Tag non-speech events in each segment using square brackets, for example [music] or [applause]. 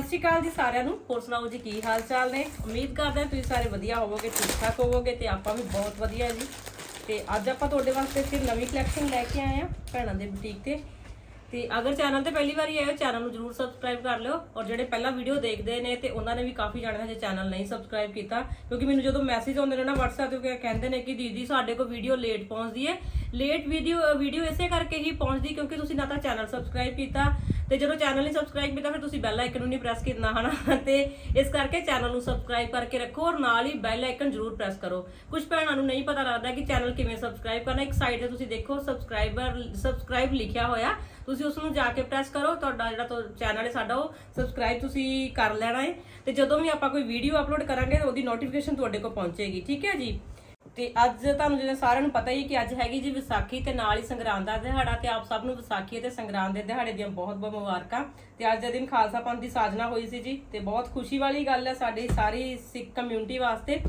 ਸਤਿ ਸ਼੍ਰੀ ਅਕਾਲ ਜੀ ਸਾਰਿਆਂ ਨੂੰ। ਹੋਰ ਸੁਣਾਓ ਜੀ, ਕੀ ਹਾਲ ਚਾਲ ਨੇ? ਉਮੀਦ ਕਰਦੇ ਹਾਂ ਤੁਸੀਂ ਸਾਰੇ ਵਧੀਆ ਹੋਵੋਗੇ ਠੀਕ ਠਾਕ ਹੋਵੋਗੇ ਤੇ ਆਪਾਂ ਵੀ ਬਹੁਤ ਵਧੀਆ ਜੀ। ਤੇ ਅੱਜ ਆਪਾਂ ਤੁਹਾਡੇ ਵਾਸਤੇ ਫਿਰ ਨਵੀਂ ਕਲੈਕਸ਼ਨ ਲੈ ਕੇ ਆਏ ਆ ਭੈਣਾਂ ਦੇ ਬੁਟੀਕ ਤੇ। ਤੇ ਅਗਰ ਚੈਨਲ ਤੇ ਪਹਿਲੀ ਵਾਰੀ ਆਏ ਹੋ ਚੈਨਲ ਨੂੰ ਜਰੂਰ ਸਬਸਕ੍ਰਾਈਬ ਕਰ ਲਿਓ। ਔਰ ਜਿਹੜੇ ਪਹਿਲਾਂ ਵੀਡੀਓ ਦੇਖਦੇ ਨੇ ਤੇ ਉਹਨਾਂ ਨੇ ਵੀ ਕਾਫੀ ਜਾਣਿਆ ਜੇ ਚੈਨਲ ਨਹੀਂ ਸਬਸਕ੍ਰਾਈਬ ਕੀਤਾ, ਕਿਉਂਕਿ ਮੈਨੂੰ ਜਦੋਂ ਮੈਸੇਜ ਆਉਂਦੇ ਨੇ ਨਾ WhatsApp ਤੇ ਕਹਿੰਦੇ ਨੇ ਕਿ ਦੀਦੀ ਸਾਡੇ ਕੋਲ ਵੀਡੀਓ ਲੇਟ ਪਹੁੰਚਦੀ ਹੈ। ਲੇਟ ਵੀਡੀਓ ਵੀਡੀਓ ਇਸੇ ਕਰਕੇ ਹੀ ਪਹੁੰਚਦੀ ਕਿਉਂਕਿ ਤੁਸੀਂ ਨਾ ਤਾਂ ਚੈਨਲ ਸਬਸਕ੍ਰਾਈਬ ਕੀਤਾ ਤੇ ਜਦੋਂ ਚੈਨਲ ਨਹੀਂ ਸਬਸਕ੍ਰਾਈਬ ਕੀਤਾ, ਫਿਰ ਤੁਸੀਂ ਬੈਲ ਆਈਕਨ ਨੂੰ ਨਹੀਂ ਪ੍ਰੈਸ ਕਰਨਾ ਹਨਾ? ਤੇ ਇਸ ਕਰਕੇ ਚੈਨਲ ਨੂੰ ਸਬਸਕ੍ਰਾਈਬ ਕਰਕੇ ਰੱਖੋ ਔਰ ਨਾਲ ਹੀ ਬੈਲ ਆਈਕਨ ਜ਼ਰੂਰ ਪ੍ਰੈਸ ਕਰੋ। ਕੁਝ ਭੈਣਾਂ ਨੂੰ ਨਹੀਂ ਪਤਾ ਲੱਗਦਾ ਕਿ ਚੈਨਲ ਕਿਵੇਂ ਸਬਸਕ੍ਰਾਈਬ ਕਰਨਾ। ਇੱਕ ਸਾਈਡ ਤੇ ਤੁਸੀਂ ਦੇਖੋ ਸਬਸਕ੍ਰਾਈਬਰ ਸਬਸਕ੍ਰਾਈਬ ਲਿਖਿਆ ਹੋਇਆ। ਤੁਸੀਂ ਉਸ ਨੂੰ ਜਾ ਕੇ ਪ੍ਰੈਸ ਕਰੋ। ਤੁਹਾਡਾ ਜਿਹੜਾ ਚੈਨਲ ਹੈ ਸਾਡਾ, ਉਹ ਸਬਸਕ੍ਰਾਈਬ ਤੁਸੀਂ ਕਰ ਲੈਣਾ ਹੈ। ਤੇ ਜਦੋਂ ਵੀ ਆਪਾਂ ਕੋਈ ਵੀਡੀਓ ਅਪਲੋਡ ਕਰਾਂਗੇ, ਉਹਦੀ ਨੋਟੀਫਿਕੇਸ਼ਨ ਤੁਹਾਡੇ ਕੋਲ ਪਹੁੰਚੇਗੀ। ਠੀਕ ਹੈ ਜੀ? ਤੇ ਅੱਜ ਤੁਹਾਨੂੰ ਜਿਵੇਂ ਸਾਰਿਆਂ ਨੂੰ ਪਤਾ ਹੀ ਕਿ ਅੱਜ ਹੈਗੀ ਜੀ ਵਿਸਾਖੀ ਤੇ ਨਾਲ ਹੀ ਸੰਗਰਾਂਦ ਦਾ ਦਿਹਾੜਾ ਤੇ ਆਪ ਸਭ ਨੂੰ ਵਿਸਾਖੀ ਤੇ ਸੰਗਰਾਂਦ ਦੇ ਦਿਹਾੜੇ ਦੀਆਂ ਬਹੁਤ ਬਹੁਤ ਮੁਬਾਰਕਾਂ। ਤੇ ਅੱਜ ਦੇ ਦਿਨ ਖਾਲਸਾ ਪੰਥ ਦੀ ਸਾਜਨਾ ਹੋਈ ਸੀ ਜੀ ਤੇ ਬਹੁਤ ਖੁਸ਼ੀ ਵਾਲੀ ਗੱਲ ਹੈ ਸਾਡੀ ਸਾਰੀ ਸਿੱਖ ਕਮਿਊਨਿਟੀ ਵਾਸਤੇ।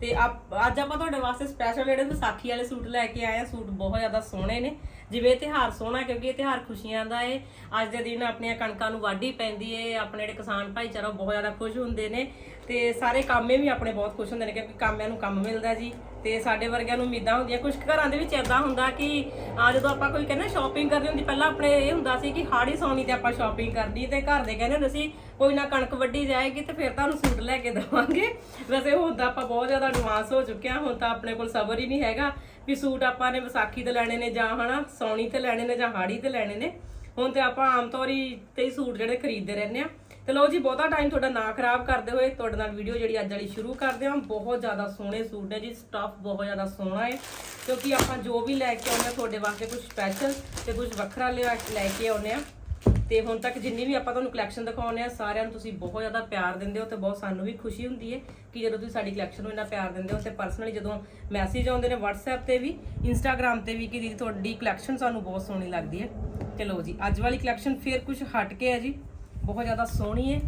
ਤੇ ਆਪ ਅੱਜ ਆਪਾਂ ਤੁਹਾਡੇ ਵਾਸਤੇ ਸਪੈਸ਼ਲ ਜਿਹੜੇ ਵਿਸਾਖੀ ਵਾਲੇ ਸੂਟ ਲੈ ਕੇ ਆਏ ਆ, ਸੂਟ ਬਹੁਤ ਜ਼ਿਆਦਾ ਸੋਹਣੇ ਨੇ। ਜਿਵੇਂ ਇਹ ਤਿਉਹਾਰ ਸੋਹਣਾ ਕਿਉਂਕਿ ਇਹ ਤਿਉਹਾਰ ਖੁਸ਼ੀਆਂ ਦਾ ਏ। ਅੱਜ ਦੇ ਦਿਨ ਆਪਣੀਆਂ ਕਣਕਾਂ ਨੂੰ ਵਾਢੀ ਪੈਂਦੀ ਏ, ਆਪਣੇ ਜਿਹੜੇ ਕਿਸਾਨ ਭਾਈਚਾਰਾ ਉਹ ਬਹੁਤ ਜ਼ਿਆਦਾ ਖੁਸ਼ ਹੁੰਦੇ ਨੇ। ਤੇ ਸਾਰੇ ਕਾਮੇ ਵੀ ਆਪਣੇ ਬਹੁਤ ਖੁਸ਼ ਹੁੰਦੇ ਨੇ ਕਿਉਂਕਿ ਕਾਮਿਆਂ ਨੂੰ ਕੰਮ ਮਿਲਦਾ ਜੀ। ਤੇ ਸਾਡੇ ਵਰਗਿਆਂ ਨੂੰ ਉਮੀਦਾਂ ਹੁੰਦੀਆਂ। ਕੁਝ ਘਰਾਂ ਦੇ ਵਿੱਚ ਇਦਾਂ ਹੁੰਦਾ ਕਿ ਆ ਜਦੋਂ ਆਪਾਂ ਕੋਈ ਕਹਿੰਦੇ ਸ਼ਾਪਿੰਗ ਕਰਨੀ ਹੁੰਦੀ, ਪਹਿਲਾਂ ਆਪਣੇ ਇਹ ਹੁੰਦਾ ਸੀ ਕਿ ਹਾੜੀ ਸੌਣੀ ਤੇ ਆਪਾਂ ਸ਼ਾਪਿੰਗ ਕਰਨੀ ਤੇ ਘਰ ਦੇ ਕਹਿੰਦੇ ਹੁੰਦੇ ਸੀ, ਕੋਈ ਨਾ ਕਣਕ ਵੱਢੀ ਜਾਏਗੀ ਤੇ ਫਿਰ ਤੁਹਾਨੂੰ ਸੂਟ ਲੈ ਕੇ ਦੇਵਾਂਗੇ। ਵੈਸੇ ਹੁਣ ਤਾਂ ਆਪਾਂ ਬਹੁਤ ਜ਼ਿਆਦਾ ਐਡਵਾਂਸ ਹੋ ਚੁੱਕੇ ਹਾਂ, ਹੁਣ ਤਾਂ ਆਪਣੇ ਕੋਲ ਸਬਰ ਹੀ ਨਹੀਂ ਹੈਗਾ ਵੀ ਸੂਟ ਆਪਾਂ ਨੇ ਵਿਸਾਖੀ ਤੇ ਲੈਣੇ ਨੇ ਜਾਂ ਹਨਾ, ਸੌਣੀ ਤੇ ਲੈਣੇ ਨੇ ਜਾਂ ਹਾੜੀ ਤੇ ਲੈਣੇ ਨੇ। ਹੁਣ ਤੇ ਆਪਾਂ ਆਮ ਤੌਰ ਹੀ ਤੇ ਹੀ ਸੂਟ ਜਿਹੜੇ ਖਰੀਦਦੇ ਰਹਿੰਦੇ ਆ ਤੇ ਲਓ ਜੀ, ਬਹੁਤਾ ਟਾਈਮ ਤੁਹਾਡਾ ਨਾ ਖਰਾਬ ਕਰਦੇ ਹੋਏ ਤੁਹਾਡੇ ਨਾਲ ਵੀਡੀਓ ਜਿਹੜੀ ਅੱਜ ਵਾਲੀ ਸ਼ੁਰੂ ਕਰਦੇ ਹਾਂ। ਬਹੁਤ ਜ਼ਿਆਦਾ ਸੋਹਣੇ ਸੂਟ ਨੇ ਜੀ ਸਟਫ ਬਹੁਤ ਜ਼ਿਆਦਾ ਸੋਹਣਾ ਹੈ ਕਿਉਂਕਿ ਆਪਾਂ ਜੋ ਵੀ ਲੈ ਕੇ ਆਉਂਦੇ ਹਾਂ, ਤੁਹਾਡੇ ਵਾਸਤੇ ਕੁਝ ਸਪੈਸ਼ਲ ਤੇ ਕੁਝ ਵੱਖਰਾ ਲਿਆ ਲੈ ਕੇ ਆਉਂਦੇ ਆ ਤੇ ਹੁਣ ਤੱਕ ਜਿੰਨੀ ਵੀ ਆਪਾਂ ਤੁਹਾਨੂੰ ਕਲੈਕਸ਼ਨ ਦਿਖਾਉਂਦੇ ਆ ਸਾਰਿਆਂ ਨੂੰ ਤੁਸੀਂ ਬਹੁਤ ਜ਼ਿਆਦਾ ਪਿਆਰ ਦਿੰਦੇ ਹੋ ਤੇ ਬਹੁਤ ਸਾਨੂੰ ਵੀ ਖੁਸ਼ੀ ਹੁੰਦੀ ਹੈ ਕਿ ਜਦੋਂ ਤੁਸੀਂ ਸਾਡੀ ਕਲੈਕਸ਼ਨ ਨੂੰ ਇੰਨਾ ਪਿਆਰ ਦਿੰਦੇ ਹੋ ਤੇ ਪਰਸਨਲੀ ਜਦੋਂ ਮੈਸੇਜ ਆਉਂਦੇ ਨੇ WhatsApp ਤੇ ਵੀ, Instagram ਤੇ ਵੀ ਕਿ ਦੀਦੀ ਤੁਹਾਡੀ ਕਲੈਕਸ਼ਨ ਸਾਨੂੰ ਬਹੁਤ ਸੋਹਣੀ ਲੱਗਦੀ ਹੈ ਤੇ ਲਓ ਜੀ, ਅੱਜ ਵਾਲੀ ਕਲੈਕਸ਼ਨ ਫੇਰ ਕੁਝ ਹਟ ਕੇ ਹੈ ਜੀ। ਬਹੁਤ ਜ਼ਿਆਦਾ ਸੋਹਣੀ ਹੈ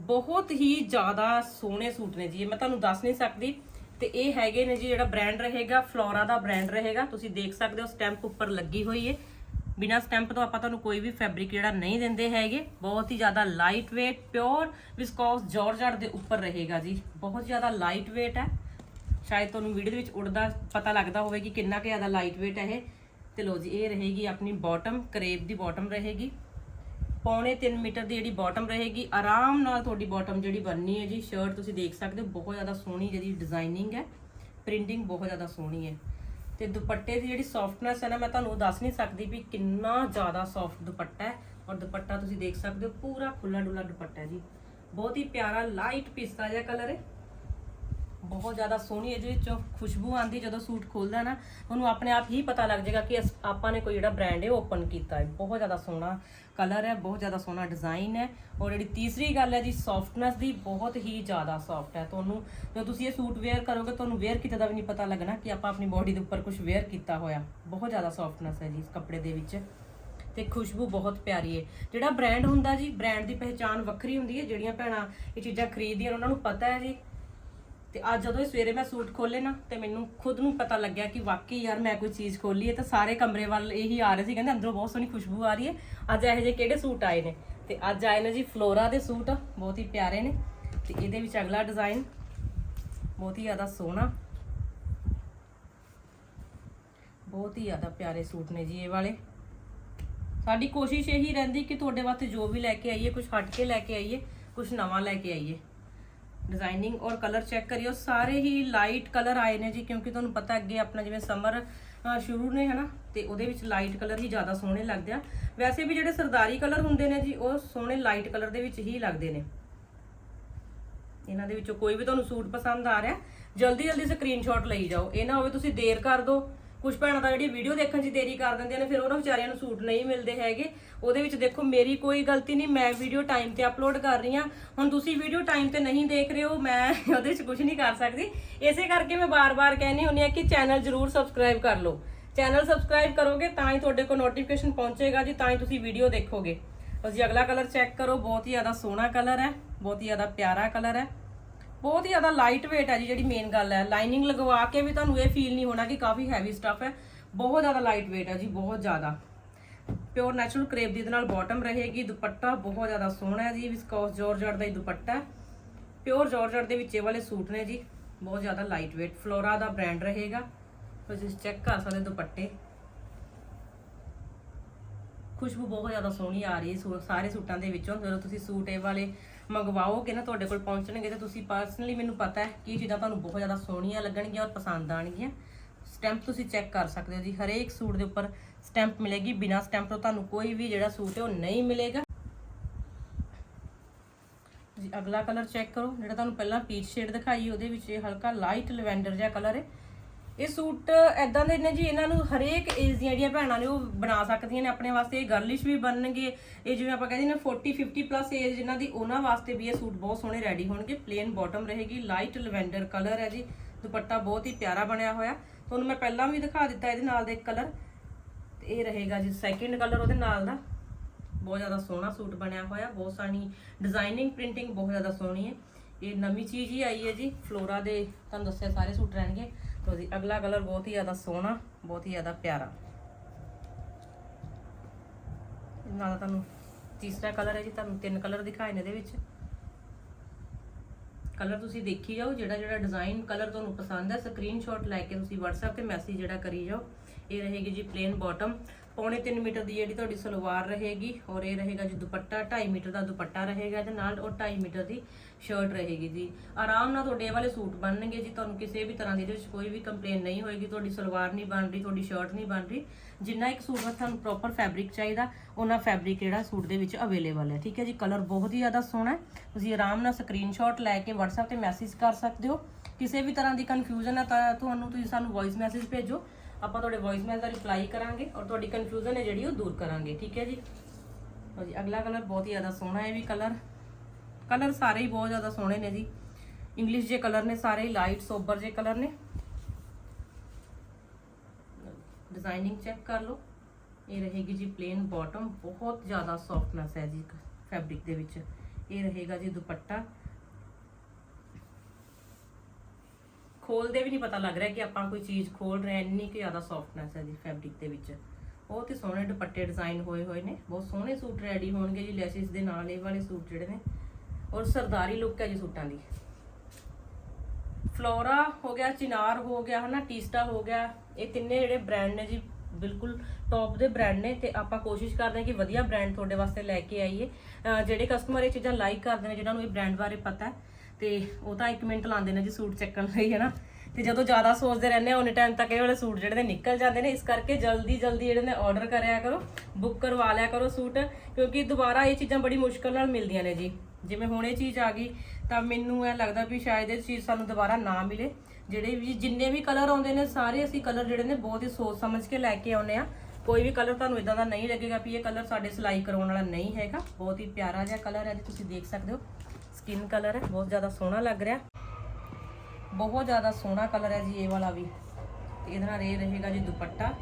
ਬਹੁਤ ਹੀ ਜ਼ਿਆਦਾ ਸੋਹਣੇ ਸੂਟ ਨੇ ਜੀ, ਇਹ ਮੈਂ ਤੁਹਾਨੂੰ ਦੱਸ ਨਹੀਂ ਸਕਦੀ। ਤੇ ਇਹ ਹੈਗੇ ਨੇ ਜੀ ਜਿਹੜਾ ਬ੍ਰਾਂਡ ਰਹੇਗਾ, ਫਲੋਰਾ ਦਾ ਬ੍ਰਾਂਡ ਰਹੇਗਾ। ਤੁਸੀਂ ਦੇਖ ਸਕਦੇ ਹੋ ਸਟੈਂਪ ਉੱਪਰ ਲੱਗੀ ਹੋਈ ਹੈ ਬਿਨਾ ਸਟੈਂਪ ਤੋਂ ਆਪਾਂ ਤੁਹਾਨੂੰ ਕੋਈ ਵੀ ਫੈਬਰਿਕ ਜਿਹੜਾ ਨਹੀਂ ਦਿੰਦੇ ਹੈਗੇ। ਬਹੁਤ ਹੀ ਜ਼ਿਆਦਾ light weight pure viscose georgette ਦੇ ਉੱਪਰ ਰਹੇਗਾ ਜੀ। ਬਹੁਤ ਜ਼ਿਆਦਾ ਲਾਈਟ weight ਹੈ। ਸ਼ਾਇਦ ਤੁਹਾਨੂੰ ਵੀਡੀਓ ਦੇ ਵਿੱਚ ਉੜਦਾ ਪਤਾ ਲੱਗਦਾ ਹੋਵੇ ਕਿ ਕਿੰਨਾ ਕੁ ਜ਼ਿਆਦਾ ਲਾਈਟ weight ਹੈ ਇਹ। ਤੇ ਲੋ ਜੀ, ਇਹ ਰਹੇਗੀ ਆਪਣੀ ਬਾਟਮ ਕਰੇਪ ਦੀ ਬਾਟਮ ਰਹੇਗੀ। ਪੌਣੇ 3 ਮੀਟਰ ਦੀ ਜਿਹੜੀ ਬਾਟਮ ਰਹੇਗੀ, ਆਰਾਮ ਨਾਲ ਤੁਹਾਡੀ ਬਾਟਮ ਜਿਹੜੀ ਬਣਨੀ ਹੈ ਜੀ ਸ਼ਰਟ ਤੁਸੀਂ ਦੇਖ ਸਕਦੇ ਹੋ, ਬਹੁਤ ਜ਼ਿਆਦਾ ਸੋਹਣੀ ਜਿਹੜੀ ਡਿਜ਼ਾਈਨਿੰਗ ਹੈ ਪ੍ਰਿੰਟਿੰਗ ਬਹੁਤ ਜ਼ਿਆਦਾ ਸੋਹਣੀ ਹੈ। ਤੇ ਦੁਪੱਟੇ ਦੀ ਜਿਹੜੀ ਸੌਫਟਨੈਸ ਹੈ ਨਾ, ਮੈਂ ਤੁਹਾਨੂੰ ਦੱਸ ਨਹੀਂ ਸਕਦੀ ਵੀ ਕਿੰਨਾ ਜ਼ਿਆਦਾ ਸੌਫਟ ਦੁਪੱਟਾ ਹੈ, ਔਰ ਦੁਪੱਟਾ ਤੁਸੀਂ ਦੇਖ ਸਕਦੇ ਹੋ, ਪੂਰਾ ਖੁੱਲਾ ਡੁੱਲਾ ਦੁਪੱਟਾ ਜੀ। ਬਹੁਤ ਹੀ ਪਿਆਰਾ ਲਾਈਟ ਪਿਸਤਾ ਜਿਹਾ ਕਲਰ ਹੈ। ਬਹੁਤ ਜ਼ਿਆਦਾ ਸੋਹਣੀ ਇਹਦੇ ਵਿੱਚੋਂ ਖੁਸ਼ਬੂ ਆਉਂਦੀ ਜਦੋਂ ਸੂਟ ਖੋਲਦਾ ਨਾ ਉਹਨੂੰ ਆਪਣੇ ਆਪ ਹੀ ਪਤਾ ਲੱਗ ਜਾਏਗਾ ਕਿ ਅਸ- ਆਪਾਂ ਨੇ ਕੋਈ ਜਿਹੜਾ ਬ੍ਰਾਂਡ ਹੈ ਓਪਨ ਕੀਤਾ ਹੈ। ਬਹੁਤ ਜ਼ਿਆਦਾ ਸੋਹਣਾ ਕਲਰ ਹੈ, ਬਹੁਤ ਜ਼ਿਆਦਾ ਸੋਹਣਾ ਡਿਜ਼ਾਈਨ ਹੈ ਔਰ ਜਿਹੜੀ ਤੀਸਰੀ ਗੱਲ ਹੈ ਜੀ ਸੌਫਟਨੈਸ ਦੀ ਬਹੁਤ ਹੀ ਜ਼ਿਆਦਾ ਸੌਫਟ ਹੈ। ਤੁਹਾਨੂੰ ਜਦੋਂ ਤੁਸੀਂ ਇਹ ਸੂਟ ਵੇਅਰ ਕਰੋਗੇ, ਤੁਹਾਨੂੰ ਵੇਅਰ ਕੀਤੇ ਦਾ ਵੀ ਨਹੀਂ ਪਤਾ ਲੱਗਣਾ ਕਿ ਆਪਾਂ ਆਪਣੀ ਬਾਡੀ ਦੇ ਉੱਪਰ ਕੁਝ ਵੇਅਰ ਕੀਤਾ ਹੋਇਆ। ਬਹੁਤ ਜ਼ਿਆਦਾ ਸੌਫਟਨੈਸ ਹੈ ਜੀ, ਇਸ ਕੱਪੜੇ ਦੇ ਵਿੱਚ ਤੇ ਖੁਸ਼ਬੂ ਬਹੁਤ ਪਿਆਰੀ ਹੈ। ਜਿਹੜਾ ਬ੍ਰਾਂਡ ਹੁੰਦਾ ਜੀ ਬ੍ਰਾਂਡ ਦੀ ਪਹਿਚਾਨ ਵੱਖਰੀ ਹੁੰਦੀ ਹੈ। ਜਿਹੜੀਆਂ ਭੈਣਾਂ ਇਹ ਚੀਜ਼ਾਂ ਖਰੀਦਦੀਆਂ ਉਹਨਾਂ ਨੂੰ ਪਤਾ ਹੈ ਜੀ ਤੇ ਅੱਜ ਜਦੋਂ ਇਹ ਸਵੇਰੇ ਮੈਂ ਸੂਟ ਖੋਲੇ ਨਾ, ਤੇ ਮੈਨੂੰ ਖੁਦ ਨੂੰ ਪਤਾ ਲੱਗਿਆ ਕਿ ਵਾਕਈ ਯਾਰ ਮੈਂ ਕੋਈ ਚੀਜ਼ ਖੋਲੀ ਹੈ, ਤਾਂ ਸਾਰੇ ਕਮਰੇ ਵੱਲ ਇਹੀ ਆ ਰਹੇ ਸੀ, ਕਹਿੰਦੇ ਅੰਦਰੋਂ ਬਹੁਤ ਸੋਹਣੀ ਖੁਸ਼ਬੂ ਆ ਰਹੀ ਹੈ। ਅੱਜ ਇਹੋ ਜਿਹੇ ਕਿਹੜੇ ਸੂਟ ਆਏ ਨੇ? ਤੇ ਅੱਜ ਆਏ ਨੇ ਜੀ ਫਲੋਰਾ ਦੇ ਸੂਟ, ਬਹੁਤ ਹੀ ਪਿਆਰੇ ਨੇ। ਤੇ ਇਹਦੇ ਵਿੱਚ ਅਗਲਾ ਡਿਜ਼ਾਈਨ ਬਹੁਤ ਹੀ ਜ਼ਿਆਦਾ ਸੋਹਣਾ, ਬਹੁਤ ਹੀ ਜ਼ਿਆਦਾ ਪਿਆਰੇ ਸੂਟ ਨੇ ਜੀ ਇਹ ਵਾਲੇ। ਸਾਡੀ ਕੋਸ਼ਿਸ਼ ਇਹੀ ਰਹਿੰਦੀ ਕਿ ਤੁਹਾਡੇ ਵਾਸਤੇ ਜੋ ਵੀ ਲੈ ਕੇ ਆਈਏ ਕੁਝ ਹਟ ਕੇ ਲੈ ਕੇ ਆਈਏ ਕੁਝ ਨਵਾਂ ਲੈ ਕੇ ਆਈਏ। ਡਿਜ਼ਾਈਨਿੰਗ ਔਰ ਕਲਰ ਚੈੱਕ ਕਰਿਓ। ਸਾਰੇ ਹੀ ਲਾਈਟ ਕਲਰ ਆਏ ਨੇ ਜੀ, ਕਿਉਂਕਿ ਤੁਹਾਨੂੰ ਪਤਾ ਅੱਗੇ ਆਪਣਾ ਜਿਵੇਂ ਸਮਰ ਸ਼ੁਰੂ ਨੇ, ਹਨਾ? ਤੇ ਉਹਦੇ ਵਿੱਚ ਲਾਈਟ ਕਲਰ ਹੀ ਜ਼ਿਆਦਾ ਸੋਹਣੇ ਲੱਗਦੇ ਆ। ਵੈਸੇ ਵੀ ਜਿਹੜੇ ਸਰਦਾਰੀ ਕਲਰ ਹੁੰਦੇ ਨੇ ਜੀ, ਉਹ ਸੋਹਣੇ ਲਾਈਟ ਕਲਰ ਦੇ ਵਿੱਚ ਹੀ ਲੱਗਦੇ ਨੇ। ਇਹਨਾਂ ਦੇ ਵਿੱਚੋਂ ਕੋਈ ਵੀ ਤੁਹਾਨੂੰ ਸੂਟ ਪਸੰਦ ਆ ਰਿਹਾ ਜਲਦੀ ਜਲਦੀ ਸਕਰੀਨਸ਼ਾਟ ਲਈ ਜਾਓ। ਇਹ ਨਾ ਹੋਵੇ ਤੁਸੀਂ ਦੇਰ ਕਰ ਦਿਓ ਕੁਝ ਭੈਣਾਂ ਤਾਂ ਜਿਹੜੀ ਵੀਡੀਓ ਦੇਖਣ 'ਚ ਦੇਰੀ ਕਰ ਦਿੰਦੀਆਂ ਨੇ, ਫਿਰ ਉਹਨਾਂ ਵਿਚਾਰਿਆਂ ਨੂੰ ਸੂਟ ਨਹੀਂ ਮਿਲਦੇ ਹੈਗੇ। ਉਹਦੇ ਵਿੱਚ ਦੇਖੋ, ਮੇਰੀ ਕੋਈ ਗਲਤੀ ਨਹੀਂ, ਮੈਂ ਵੀਡੀਓ ਟਾਈਮ ਤੇ ਅਪਲੋਡ ਕਰ ਰਹੀ ਹਾਂ। ਹੁਣ ਤੁਸੀਂ ਵੀਡੀਓ ਟਾਈਮ ਤੇ ਨਹੀਂ ਦੇਖ ਰਹੇ ਹੋ, ਮੈਂ [laughs] ਉਹਦੇ 'ਚ ਕੁਝ ਨਹੀਂ ਕਰ ਸਕਦੀ। ਇਸੇ ਕਰਕੇ ਮੈਂ ਬਾਰ-ਬਾਰ ਕਹਿੰਦੀ ਹੁੰਦੀ ਆ ਕਿ ਚੈਨਲ ਜ਼ਰੂਰ ਸਬਸਕ੍ਰਾਈਬ ਕਰ ਲਓ। ਚੈਨਲ ਸਬਸਕ੍ਰਾਈਬ ਕਰੋਗੇ ਤਾਂ ਹੀ ਤੁਹਾਡੇ ਕੋਲ ਨੋਟੀਫਿਕੇਸ਼ਨ ਪਹੁੰਚੇਗਾ ਜੀ, ਤਾਂ ਹੀ ਤੁਸੀਂ ਵੀਡੀਓ ਦੇਖੋਗੇ। ਤੁਸੀਂ ਅਗਲਾ ਕਲਰ ਚੈੱਕ ਕਰੋ, ਬਹੁਤ ਹੀ ਜ਼ਿਆਦਾ ਸੋਹਣਾ ਕਲਰ ਹੈ, ਬਹੁਤ ਹੀ ਜ਼ਿਆਦਾ ਪਿਆਰਾ ਕਲਰ ਹੈ। ਬਹੁਤ ਹੀ ਜ਼ਿਆਦਾ ਲਾਈਟ weight ਹੈ ਜੀ ਜਿਹੜੀ ਮੇਨ ਗੱਲ ਹੈ। ਲਾਈਨਿੰਗ ਲਗਵਾ ਕੇ ਵੀ ਤੁਹਾਨੂੰ ਇਹ ਫੀਲ ਨਹੀਂ ਹੋਣਾ ਕਿ ਕਾਫੀ ਹੈਵੀ ਸਟੱਫ ਹੈ। ਬਹੁਤ ਜ਼ਿਆਦਾ ਲਾਈਟ weight ਹੈ ਜੀ, ਬਹੁਤ ਜ਼ਿਆਦਾ। ਪਿਓਰ ਨੈਚੁਰਲ ਕਰੇਪ ਦੀ ਦੇ ਨਾਲ ਬਾਟਮ ਰਹੇਗੀ, ਦੁਪੱਟਾ ਬਹੁਤ ਜ਼ਿਆਦਾ ਸੋਹਣਾ ਹੈ ਜੀ ਵਿਸਕੋਸ ਜਾਰਜਟ ਦਾ ਹੀ ਦੁਪੱਟਾ ਪਿਓਰ ਜਾਰਜਟ ਦੇ ਵਿੱਚ ਇਹ ਵਾਲੇ ਸੂਟ ਨੇ ਜੀ, ਬਹੁਤ ਜ਼ਿਆਦਾ ਲਾਈਟ weight ਫਲੋਰਾ ਦਾ ਬ੍ਰਾਂਡ ਰਹੇਗਾ। ਤੁਸੀਂ ਚੈੱਕ ਕਰ ਸਕਦੇ ਦੁਪੱਟੇ। ਖੁਸ਼ਬੂ ਬਹੁਤ ਜ਼ਿਆਦਾ ਸੋਹਣੀ ਆ ਰਹੀ ਹੈ ਸੂ- ਸਾਰੇ ਸੂਟਾਂ ਦੇ ਵਿੱਚੋਂ। ਜਦੋਂ ਤੁਸੀਂ ਸੂਟ ਇਹ ਵਾਲੇ ਮੰਗਵਾਓਗੇ ਨਾ ਤੁਹਾਡੇ ਕੋਲ ਪਹੁੰਚਣਗੇ ਤੇ ਤੁਸੀਂ ਪਰਸਨਲੀ ਮੈਨੂੰ ਪਤਾ ਹੈ ਕਿ ਇਹ ਚੀਜ਼ਾਂ ਤੁਹਾਨੂੰ ਬਹੁਤ ਜ਼ਿਆਦਾ ਸੋਹਣੀਆਂ ਲੱਗਣਗੀਆਂ ਔਰ ਪਸੰਦ ਆਣਗੀਆਂ ਸਟੈਂਪ ਤੁਸੀਂ ਚੈੱਕ ਕਰ ਸਕਦੇ ਹੋ ਜੀ, ਹਰੇਕ ਸੂਟ ਦੇ ਉੱਪਰ ਸਟੈਂਪ ਮਿਲੇਗੀ, ਬਿਨਾ ਸਟੈਂਪ ਤੋਂ ਤੁਹਾਨੂੰ ਕੋਈ ਵੀ ਜਿਹੜਾ ਸੂਟ ਹੈ ਉਹ ਨਹੀਂ ਮਿਲੇਗਾ। ਜੀ, ਅਗਲਾ ਕਲਰ ਚੈੱਕ ਕਰੋ, ਜਿਹੜਾ ਤੁਹਾਨੂੰ ਪਹਿਲਾਂ ਪੀਚ ਸ਼ੇਡ ਦਿਖਾਈ, ਉਹਦੇ ਵਿੱਚ ਇਹ ਹਲਕਾ ਲਾਈਟ ਲਵੈਂਡਰ ਜਿਹਾ ਕਲਰ ਹੈ। ਇਹ ਸੂਟ ਐਦਾਂ ਦੇ ਨੇ ਜੀ, ਇਹਨਾਂ ਨੂੰ ਹਰੇਕ ਏਜ ਦੀਆਂ ਜਿਹੜੀਆਂ ਭੈਣਾਂ ਨੇ ਉਹ ਬਣਾ ਸਕਦੀਆਂ ਨੇ, ਆਪਣੇ ਵਾਸਤੇ ਇਹ ਗਰਲਿਸ਼ ਵੀ ਬਣਨਗੇ। ਇਹ ਜਿਵੇਂ ਆਪਾਂ ਕਹਿੰਦੇ ਨੇ 40 50 ਪਲੱਸ ਏਜ ਜਿਨ੍ਹਾਂ ਦੀ, ਉਹਨਾਂ ਵਾਸਤੇ ਵੀ ਇਹ ਸੂਟ ਬਹੁਤ ਸੋਹਣੇ ਰੈਡੀ ਹੋਣਗੇ। ਪਲੇਨ ਬਾਟਮ ਰਹੇਗੀ ਲਾਈਟ ਲਵੈਂਡਰ ਕਲਰ ਹੈ ਜੀ। ਦੁਪੱਟਾ ਬਹੁਤ ਹੀ ਪਿਆਰਾ ਬਣਿਆ ਹੋਇਆ। ਤੁਹਾਨੂੰ ਮੈਂ ਪਹਿਲਾਂ ਵੀ ਦਿਖਾ ਦਿੱਤਾ ਇਹਦੇ ਨਾਲ ਦੇ ਕਲਰ ਤੇ ਇਹ ਰਹੇਗਾ ਜੀ ਸੈਕਿੰਡ ਕਲਰ ਉਹਦੇ ਨਾਲ ਦਾ। ਬਹੁਤ ਜ਼ਿਆਦਾ ਸੋਹਣਾ ਸੂਟ ਬਣਿਆ ਹੋਇਆ। ਬਹੁਤ ਸਾਰੀ ਡਿਜ਼ਾਈਨਿੰਗ ਪ੍ਰਿੰਟਿੰਗ ਬਹੁਤ ਜ਼ਿਆਦਾ ਸੋਹਣੀ ਹੈ। ਇਹ ਨਵੀਂ ਚੀਜ਼ ਹੀ ਆਈ ਹੈ ਜੀ। ਫਲੋਰਾ ਦੇ ਤੁਹਾਨੂੰ ਦੱਸਿਆ ਸਾਰੇ ਸੂਟ ਰਹਿਣਗੇ। ਤੋ ਜੀ, ਅਗਲਾ ਕਲਰ ਬਹੁਤ ਹੀ ਜ਼ਿਆਦਾ ਸੋਹਣਾ, ਬਹੁਤ ਹੀ ਜ਼ਿਆਦਾ ਪਿਆਰਾ। ਨਾਲ ਤੁਹਾਨੂੰ ਤੀਸਰਾ ਕਲਰ ਹੈ ਜੀ, ਤੁਹਾਨੂੰ ਤਿੰਨ ਕਲਰ ਦਿਖਾਏ ਨੇ ਇਹਦੇ ਵਿੱਚ। ਕਲਰ ਤੁਸੀਂ ਦੇਖੀ ਜਾਓ ਜਿਹੜਾ ਜਿਹੜਾ ਡਿਜ਼ਾਈਨ ਕਲਰ ਤੁਹਾਨੂੰ ਪਸੰਦ ਹੈ ਸਕਰੀਨਸ਼ਾਟ ਲੈ ਕੇ ਤੁਸੀਂ WhatsApp ਤੇ ਮੈਸੇਜ ਜਿਹੜਾ ਕਰੀ ਜਾਓ। ਇਹ ਰਹੇਗੀ ਜੀ ਪਲੇਨ ਬਾਟਮ ਪੌਣੇ 3 ਮੀਟਰ ਦੀ ਜਿਹੜੀ ਤੁਹਾਡੀ ਸਲਵਾਰ ਰਹੇਗੀ, ਔਰ ਇਹ ਰਹੇਗਾ ਜੀ ਦੁਪੱਟਾ 2.5 ਮੀਟਰ ਦਾ ਦੁਪੱਟਾ ਰਹੇਗਾ ਤੇ ਨਾਲ ਉਹ 2.5 ਮੀਟਰ ਦੀ ਸ਼ਰਟ ਰਹੇਗੀ ਜੀ। ਆਰਾਮ ਨਾਲ ਤੁਹਾਡੇ ਇਹ ਵਾਲੇ ਸੂਟ ਬਣਨਗੇ ਜੀ। ਤੁਹਾਨੂੰ ਕਿਸੇ ਵੀ ਤਰ੍ਹਾਂ ਦੀ ਇਹਦੇ ਵਿੱਚ ਕੋਈ ਵੀ ਕੰਪਲੇਨ ਨਹੀਂ ਹੋਏਗੀ। ਤੁਹਾਡੀ ਸਲਵਾਰ ਨਹੀਂ ਬਣ ਰਹੀ, ਤੁਹਾਡੀ ਸ਼ਰਟ ਨਹੀਂ ਬਣ ਰਹੀ। ਜਿੰਨਾ ਇੱਕ ਸੂਟ ਤੁਹਾਨੂੰ ਪ੍ਰੋਪਰ ਫੈਬਰਿਕ ਚਾਹੀਦਾ ਉਹਨਾਂ ਫੈਬਰਿਕ ਜਿਹੜਾ ਸੂਟ ਦੇ ਵਿੱਚ ਅਵੇਲੇਬਲ ਹੈ। ਠੀਕ ਹੈ ਜੀ? ਕਲਰ ਬਹੁਤ ਹੀ ਜ਼ਿਆਦਾ ਸੋਹਣਾ ਹੈ। ਤੁਸੀਂ ਆਰਾਮ ਨਾਲ ਸਕਰੀਨਸ਼ਾਟ ਲੈ ਕੇ WhatsApp ਤੇ ਮੈਸੇਜ ਕਰ ਸਕਦੇ ਹੋ। ਕਿਸੇ ਵੀ ਤਰ੍ਹਾਂ ਦੀ ਕਨਫਿਊਜ਼ਨ ਹੈ ਤਾਂ ਤੁਹਾਨੂੰ ਤੁਸੀਂ ਸਾਨੂੰ ਵੌਇਸ ਮੈਸੇਜ ਭੇਜੋ। ਆਪਾਂ ਤੁਹਾਡੇ ਵੌਇਸ ਮੈਸੇਜ ਦਾ ਰਿਪਲਾਈ ਕਰਾਂਗੇ ਔਰ ਤੁਹਾਡੀ ਕਨਫਿਊਜ਼ਨ ਹੈ ਜਿਹੜੀ ਉਹ ਦੂਰ ਕਰਾਂਗੇ। ਠੀਕ ਹੈ ਜੀ? ਜੀ, ਅਗਲਾ ਕਲਰ ਬਹੁਤ ਹੀ ਜ਼ਿਆਦਾ ਸੋਹਣਾ ਹੈ ਵੀ ਕਲਰ ਕਲਰ ਸਾਰੇ ਹੀ ਬਹੁਤ ਜ਼ਿਆਦਾ ਸੋਹਣੇ ਨੇ ਜੀ। ਇੰਗਲਿਸ਼ ਜੇ ਕਲਰ ਨੇ ਸਾਰੇ ਹੀ ਲਾਈਟ ਸੋਬਰ ਜੇ ਕਲਰ ਨੇ। ਡਿਜ਼ਾਈਨਿੰਗ ਚੈੱਕ ਕਰ ਲਓ। ਇਹ ਰਹੇਗੀ ਜੀ ਪਲੇਨ ਬਾਟਮ ਬਹੁਤ ਜ਼ਿਆਦਾ ਸੌਫਟਨੈਸ ਹੈ ਜੀ ਫੈਬਰਿਕ ਦੇ ਵਿੱਚ। ਇਹ ਰਹੇਗਾ ਜੀ ਦੁਪੱਟਾ। ਖੋਲਦੇ ਵੀ ਨਹੀਂ ਪਤਾ ਲੱਗ ਰਿਹਾ ਕਿ ਆਪਾਂ ਕੋਈ ਚੀਜ਼ ਖੋਲ ਰਹੇ ਇੰਨੀ ਕਿ ਜ਼ਿਆਦਾ ਸੌਫਟਨੈਸ ਹੈ ਜੀ ਫੈਬਰਿਕ ਦੇ ਵਿੱਚ। ਬਹੁਤ ਹੀ ਸੋਹਣੇ ਦੁਪੱਟੇ ਡਿਜ਼ਾਈਨ ਹੋਏ ਹੋਏ ਨੇ। ਬਹੁਤ ਸੋਹਣੇ ਸੂਟ ਰੈਡੀ ਹੋਣਗੇ ਜੀ ਲੈਸਿਸ ਦੇ ਨਾਲ, ਇਹ ਵਾਲੇ ਸੂਟ ਜਿਹੜੇ ਨੇ। ਔਰ ਸਰਦਾਰੀ ਲੁੱਕ ਹੈ ਜੀ ਸੂਟਾਂ ਦੀ। ਫਲੋਰਾ ਹੋ ਗਿਆ, ਚਿਨਾਰ ਹੋ ਗਿਆ, ਹਨਾ, ਟੀਸਟਾ ਹੋ ਗਿਆ। ਇਹ ਤਿੰਨੇ ਜਿਹੜੇ ਬ੍ਰਾਂਡ ਨੇ ਜੀ, ਬਿਲਕੁਲ ਟੌਪ ਦੇ ਬ੍ਰਾਂਡ ਨੇ ਤੇ ਆਪਾਂ ਕੋਸ਼ਿਸ਼ ਕਰਦੇ ਹਾਂ ਕਿ ਵਧੀਆ ਬ੍ਰਾਂਡ ਤੁਹਾਡੇ ਵਾਸਤੇ ਲੈ ਕੇ ਆਈਏ। ਜਿਹੜੇ ਕਸਟਮਰ ਇਹ ਚੀਜ਼ਾਂ ਲਾਈਕ ਕਰਦੇ ਨੇ, ਜਿਨ੍ਹਾਂ ਨੂੰ ਇਹ ਬ੍ਰਾਂਡ ਬਾਰੇ ਪਤਾ ਹੈ, ਤੇ ਉਹ ਤਾਂ 1 ਮਿੰਟ ਲਾਉਂਦੇ ਨੇ ਜੀ ਸੂਟ ਚੱਕਣ ਲਈ ਹੈ ਨਾ ਤੇ ਜਦੋਂ ਜ਼ਿਆਦਾ ਸੋਚਦੇ ਰਹਿੰਦੇ ਆ ਉਹਨੇ ਟਾਈਮ ਤੱਕ ਇਹ ਵਾਲੇ ਸੂਟ ਜਿਹੜੇ ਨੇ ਨਿਕਲ ਜਾਂਦੇ ਨੇ। ਇਸ ਕਰਕੇ ਜਲਦੀ ਜਲਦੀ ਜਿਹੜੇ ਨੇ ਆਰਡਰ ਕਰਿਆ ਕਰੋ ਬੁੱਕ ਕਰਵਾ ਲਿਆ ਕਰੋ ਸੂਟ, ਕਿਉਂਕਿ ਦੁਬਾਰਾ ਇਹ ਚੀਜ਼ਾਂ ਬੜੀ ਮੁਸ਼ਕਲ ਨਾਲ ਮਿਲਦੀਆਂ ਨੇ ਜੀ। ਜਿਵੇਂ ਹੁਣ ਇਹ ਚੀਜ਼ ਆ ਗਈ, ਤਾਂ ਮੈਨੂੰ ਇਹ ਲੱਗਦਾ ਵੀ ਸ਼ਾਇਦ ਇਹ ਚੀਜ਼ ਸਾਨੂੰ ਦੁਬਾਰਾ ਨਾ ਮਿਲੇ। ਜਿਹੜੇ ਵੀ, ਜਿੰਨੇ ਵੀ ਕਲਰ ਆਉਂਦੇ ਨੇ, ਸਾਰੇ ਅਸੀਂ ਕਲਰ ਜਿਹੜੇ ਨੇ ਬਹੁਤ ਹੀ ਸੋਚ ਸਮਝ ਕੇ ਲੈ ਕੇ ਆਉਨੇ ਆ ਕੋਈ ਵੀ ਕਲਰ ਤੁਹਾਨੂੰ ਇਦਾਂ ਦਾ ਨਹੀਂ ਲੱਗੇਗਾ ਵੀ ਇਹ ਕਲਰ ਸਾਡੇ ਸਿਲਾਈ ਕਰਾਉਣ ਵਾਲਾ ਨਹੀਂ ਹੈਗਾ। ਬਹੁਤ ਹੀ ਪਿਆਰਾ ਜਿਹਾ ਕਲਰ ਹੈ ਜੀ ਤੁਸੀਂ ਦੇਖ ਸਕਦੇ ਹੋ। ਸਕਿਨ ਕਲਰ ਹੈ, ਬਹੁਤ ਜ਼ਿਆਦਾ ਸੋਹਣਾ ਲੱਗ ਰਿਹਾ। ਬਹੁਤ ਜ਼ਿਆਦਾ ਸੋਹਣਾ ਕਲਰ ਹੈ ਜੀ ਇਹ ਵਾਲਾ ਵੀ। ਤੇ ਇਹਦੇ ਨਾਲ ਇਹ ਰਹੇਗਾ ਜੀ ਦੁਪੱਟਾ।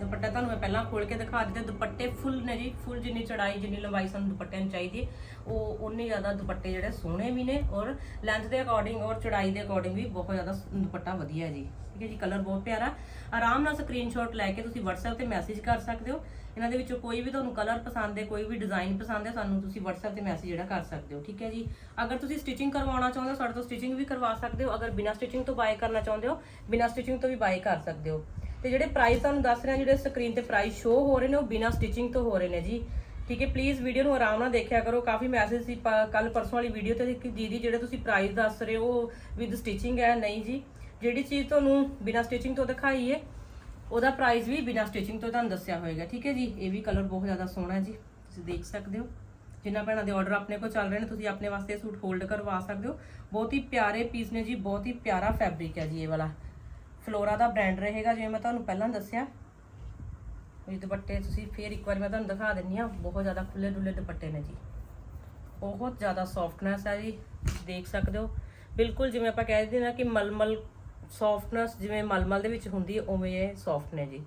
ਦੁਪੱਟਾ ਤੁਹਾਨੂੰ ਮੈਂ ਪਹਿਲਾਂ ਖੋਲ ਕੇ ਦਿਖਾ ਦਿੱਤਾ। ਦੁਪੱਟੇ ਫੁੱਲ ਨੇ ਜੀ, ਫੁੱਲ ਜਿੰਨੀ ਚੜਾਈ, ਜਿੰਨੀ ਲੰਬਾਈ ਸਾਨੂੰ ਦੁਪੱਟਿਆਂ ਨੂੰ ਚਾਹੀਦੀ ਹੈ। ਉਹ ਉਨੇ ਜ਼ਿਆਦਾ ਦੁਪੱਟੇ ਜਿਹੜੇ ਸੋਹਣੇ ਵੀ ਨੇ ਔਰ ਲੈਂਥ ਦੇ ਅਕੋਰਡਿੰਗ ਔਰ ਚੜਾਈ ਦੇ ਅਕੋਰਡਿੰਗ ਵੀ ਬਹੁਤ ਜ਼ਿਆਦਾ ਦੁਪੱਟਾ ਵਧੀਆ ਜੀ। ਠੀਕ ਹੈ ਜੀ ਕਲਰ ਬਹੁਤ ਪਿਆਰਾ। ਆਰਾਮ ਨਾਲ ਸਕਰੀਨਸ਼ਾਟ ਲੈ ਕੇ ਤੁਸੀਂ WhatsApp ਤੇ ਮੈਸੇਜ ਕਰ ਸਕਦੇ ਹੋ। ਇਹਨਾਂ ਦੇ ਵਿੱਚੋਂ ਕੋਈ ਵੀ ਤੁਹਾਨੂੰ ਕਲਰ ਪਸੰਦ ਹੈ, ਕੋਈ ਵੀ ਡਿਜ਼ਾਈਨ ਪਸੰਦ ਹੈ, ਸਾਨੂੰ ਤੁਸੀਂ WhatsApp ਤੇ ਮੈਸੇਜ ਜਿਹੜਾ ਕਰ ਸਕਦੇ ਹੋ। ਠੀਕ ਹੈ ਜੀ? ਅਗਰ ਤੁਸੀਂ ਸਟਿਚਿੰਗ ਕਰਵਾਉਣਾ ਚਾਹੁੰਦੇ ਹੋ, ਸਾਡੇ ਤੋਂ ਸਟਿਚਿੰਗ ਵੀ ਕਰਵਾ ਸਕਦੇ ਹੋ। ਅਗਰ ਬਿਨਾਂ ਸਟਿਚਿੰਗ ਤੋਂ ਬਾਏ ਕਰਨਾ ਚਾਹੁੰਦੇ ਹੋ, ਬਿਨਾਂ ਸਟਿਚਿੰਗ ਤੋਂ ਵੀ ਬਾਏ ਕਰ ਸਕਦੇ ਹੋ। ਤੇ ਜਿਹੜੇ ਪ੍ਰਾਈਸ ਤੁਹਾਨੂੰ ਦੱਸ ਰਿਹਾ, ਜਿਹੜੇ ਸਕਰੀਨ ਤੇ ਪ੍ਰਾਈਸ ਸ਼ੋ ਹੋ ਰਹੇ ਨੇ, ਉਹ ਬਿਨਾਂ ਸਟਿਚਿੰਗ ਤੋਂ ਹੋ ਰਹੇ ਨੇ ਜੀ। ਠੀਕ ਹੈ ਪਲੀਜ਼ ਵੀਡੀਓ ਨੂੰ ਆਰਾਮ ਨਾਲ ਦੇਖਿਆ ਕਰੋ। ਕਾਫੀ ਮੈਸੇਜ ਸੀ ਕੱਲ ਪਰਸੋਂ ਵਾਲੀ ਵੀਡੀਓ ਤੇ ਕਿ ਦੀਦੀ, ਜਿਹੜੇ ਤੁਸੀਂ ਪ੍ਰਾਈਸ ਦੱਸ ਰਹੇ ਹੋ, ਉਹ ਵਿਦ ਸਟਿਚਿੰਗ ਹੈ, ਨਹੀਂ ਜੀ। ਜਿਹੜੀ ਚੀਜ਼ ਤੁਹਾਨੂੰ ਬਿਨਾਂ ਸਟਿਚਿੰਗ ਤੋਂ ਦਿਖਾਈ ਹੈ, ਉਹਦਾ ਪ੍ਰਾਈਸ ਵੀ ਬਿਨਾਂ ਸਟਿਚਿੰਗ ਤੋਂ ਤੁਹਾਨੂੰ ਦੱਸਿਆ ਹੋਏਗਾ। ਠੀਕ ਹੈ ਜੀ, ਇਹ ਵੀ ਕਲਰ ਬਹੁਤ ਜ਼ਿਆਦਾ ਸੋਹਣਾ ਹੈ ਜੀ। ਤੁਸੀਂ ਦੇਖ ਸਕਦੇ ਹੋ। ਜਿਨ੍ਹਾਂ ਭੈਣਾਂ ਦੇ ਆਰਡਰ ਆਪਣੇ ਕੋਲ ਚੱਲ ਰਹੇ ਨੇ, ਤੁਸੀਂ ਆਪਣੇ ਵਾਸਤੇ ਸੂਟ ਹੋਲਡ ਕਰਵਾ ਸਕਦੇ ਹੋ। ਬਹੁਤ ਹੀ ਪਿਆਰੇ ਪੀਸ ਨੇ ਜੀ, ਬਹੁਤ ਹੀ ਪਿਆਰਾ ਫੈਬਰਿਕ ਹੈ ਜੀ ਇਹ ਵਾਲਾ। ਫਲੋਰਾ ਦਾ ਬ੍ਰਾਂਡ ਰਹੇਗਾ, ਜਿਵੇਂ ਮੈਂ ਤੁਹਾਨੂੰ ਪਹਿਲਾਂ ਦੱਸਿਆ। ਇਹ ਦੁਪੱਟੇ ਤੁਸੀਂ ਫੇਰ ਇੱਕ ਵਾਰੀ ਮੈਂ ਤੁਹਾਨੂੰ ਦਿਖਾ ਦਿੰਨੀ ਆ ਬਹੁਤ ਜ਼ਿਆਦਾ ਖੁੱਲੇ ਡੁੱਲੇ ਦੁਪੱਟੇ ਨੇ ਜੀ। ਬਹੁਤ ਜ਼ਿਆਦਾ ਸੌਫਟਨੈਸ ਹੈ ਜੀ, ਤੁਸੀਂ ਦੇਖ ਸਕਦੇ ਹੋ। ਬਿਲਕੁਲ ਜਿਵੇਂ ਆਪਾਂ ਕਹਿ ਦਿੰਦੇ ਨਾ ਕਿ ਮਲਮਲ ਸੌਫਟਨੈਸ ਜਿਵੇਂ ਮਲਮਲ ਦੇ ਵਿੱਚ ਹੁੰਦੀ ਹੈ, ਉਵੇਂ ਇਹ ਸੌਫਟ ਨੇ ਜੀ।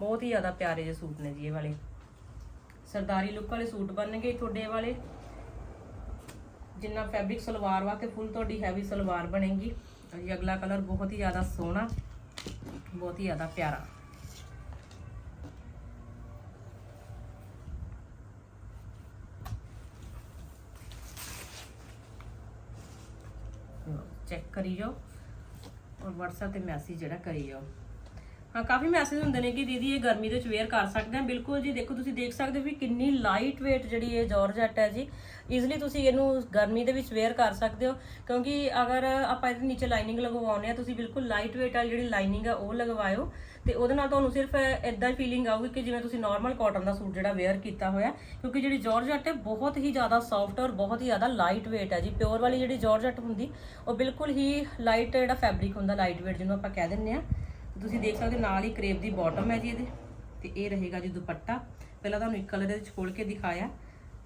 ਬਹੁਤ ਹੀ ਜ਼ਿਆਦਾ ਪਿਆਰੇ ਜਿਹੇ ਸੂਟ ਨੇ ਜੀ ਇਹ ਵਾਲੇ। ਸਰਦਾਰੀ ਲੁੱਕ ਵਾਲੇ ਸੂਟ ਬਣਨਗੇ ਤੁਹਾਡੇ ਵਾਲੇ। ਜਿੰਨਾ ਫੈਬਰਿਕ ਸਲਵਾਰ ਵਾ ਤੇ ਫੁੱਲ ਤੁਹਾਡੀ ਹੈਵੀ ਸਲਵਾਰ ਬਣੇਗੀ। ਅਗਲਾ ਕਲਰ ਬਹੁਤ ਹੀ ਜ਼ਿਆਦਾ ਸੋਹਣਾ। ਬਹੁਤ ਹੀ ਜ਼ਿਆਦਾ ਪਿਆਰਾ। ਚੈੱਕ ਕਰੀ ਜਾਓ ਔਰ WhatsApp ਤੇ ਮੈਸੇਜ ਜਿਹੜਾ ਕਰੀ ਜਾਓ ਕਾਫੀ ਮੈਸੇਜ ਹੁੰਦੇ ਨੇ ਕਿ ਦੀਦੀ ਇਹ ਗਰਮੀ ਦੇ ਵਿੱਚ ਵੇਅਰ ਕਰ ਸਕਦੇ ਆ। ਬਿਲਕੁਲ ਜੀ, ਦੇਖੋ ਤੁਸੀਂ ਦੇਖ ਸਕਦੇ ਹੋ ਵੀ ਕਿੰਨੀ ਲਾਈਟ weight ਜਿਹੜੀ ਇਹ ਜਾਰਜਟ ਹੈ ਜੀ। ਈਜ਼ਲੀ ਤੁਸੀਂ ਇਹਨੂੰ ਗਰਮੀ ਦੇ ਵਿੱਚ ਵੇਅਰ ਕਰ ਸਕਦੇ ਹੋ। ਕਿਉਂਕਿ ਅਗਰ ਆਪਾਂ ਇਹਦੇ ਨੀਚੇ ਲਾਈਨਿੰਗ ਲਗਵਾਉਂਦੇ ਆ, ਤੁਸੀਂ ਬਿਲਕੁਲ ਲਾਈਟ weight ਵਾਲੀ ਜਿਹੜੀ ਲਾਈਨਿੰਗ ਆ, ਉਹ ਲਗਵਾਇਓ। ਤੇ ਉਹਦੇ ਨਾਲ ਤੁਹਾਨੂੰ ਸਿਰਫ ਇਦਾਂ ਹੀ ਫੀਲਿੰਗ ਆਊਗੀ ਕਿ ਜਿਵੇਂ ਤੁਸੀਂ ਨਾਰਮਲ ਕਾਟਨ ਦਾ ਸੂਟ ਜਿਹੜਾ ਵੇਅਰ ਕੀਤਾ ਹੋਇਆ। ਕਿਉਂਕਿ ਜਿਹੜੀ ਜਾਰਜਟ ਹੈ, ਬਹੁਤ ਹੀ ਜ਼ਿਆਦਾ ਸੌਫਟ ਔਰ ਬਹੁਤ ਹੀ ਜ਼ਿਆਦਾ ਲਾਈਟ weight ਹੈ ਜੀ। ਪਿਓਰ ਵਾਲੀ ਜਿਹੜੀ ਜਾਰਜਟ ਹੁੰਦੀ, ਉਹ ਬਿਲਕੁਲ ਹੀ ਲਾਈਟ ਜਿਹੜਾ ਫੈਬਰਿਕ ਹੁੰਦਾ ਲਾਈਟ weight ਜਿਹਨੂੰ ਆਪਾਂ ਕਹਿ ਦਿੰਦੇ ਆ। ਤੁਸੀਂ ਦੇਖ ਸਕਦੇ ਹੋ ਨਾਲ ਹੀ ਕਰੇਪ ਦੀ ਬਾਟਮ ਹੈ ਜੀ ਇਹਦੇ, ਤੇ ਇਹ ਰਹੇਗਾ ਜੀ ਦੁਪੱਟਾ। ਪਹਿਲਾਂ ਤੁਹਾਨੂੰ ਇੱਕ ਕਲਰ ਦੇ ਵਿੱਚ ਖੋਲ ਕੇ ਦਿਖਾਇਆ,